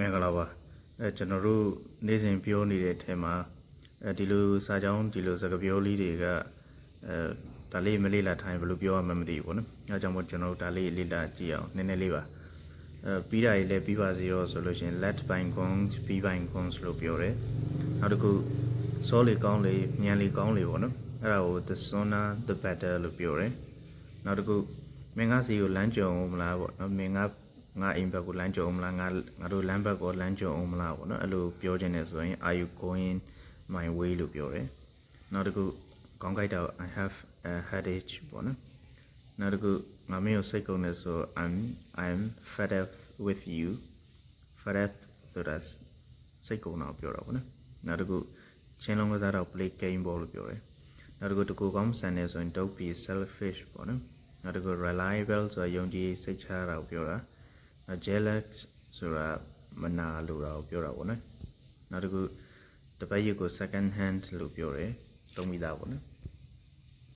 မင်္ဂလာပါအဲကျွန်တော်တို့နေ့စဉ်ပြောနေတဲ့အထက်မှာအဲဒီလိုစာကြောင်းဒီလိုစကားပြောလေးတွေကအဲဒါလေးမလေးလာထိုင်ဘယ်လိုပြောရမှန်းမသိဘူးပေါ့နော်အဲဒါကြောင့်မို့ကျွန်တော်တို့ဒါလေးလေးလာကြည့်အောင်နည်းနည်းလေးပါအဲပြီးတာကြီးလည်းပြီးပါစေတော့ဆိုလို့ရှိရင် let bygones be bygones လို့ပြောတယ်နောက်တစ်ခုစောလေကောင်းလေမြန်လေကောင်းလေပေါ့နော်အဲ့ဒါကို the sooner the better လို့ပြောတယ်နောက်တစ်ခုမင်းကစီကိုလမ်းကြုံအောင်မလားပေါ့နော်မင်းက ငါအိမ်ဘက်ကိုလမ်းကြုံအောင်မလားငါငါတို့လမ်းဘက်ကိုလမ်းကြုံအောင်မလားပေါ့နော်အဲ့လိုပြောချင်တယ်ဆိုရင် are you going my way လို့ပြောတယ်နောက်တစ်ခုကောင်းကြိုက်တာ I have a headache ပေါ့နော်နောက်တစ်ခုငါမင်းကိုစိတ်ကုန်နေဆို I'm I'm fed up with you fed up ဆိုတာစိတ်ကုန်တော့ပြောတာပေါ့နော်နောက်တစ်ခုချင်းလုံးကစားတော့ play game ပေါ့လို့ပြောတယ်နောက်တစ်ခုတကူကောင်းဆန်နေဆိုရင် don't be selfish ပေါ့နော်နောက်တစ်ခု reliable ဆိုတာယုံကြည်စိတ်ချတာကိုပြောတာနောက် jealous ဆိုတာမနာလိုတာကိုပြောတာပေါ့နော်နောက်တစ်ခုတပတ်ရက်ကို second hand လို့ပြောတယ်သုံးမိသားပေါ့နော်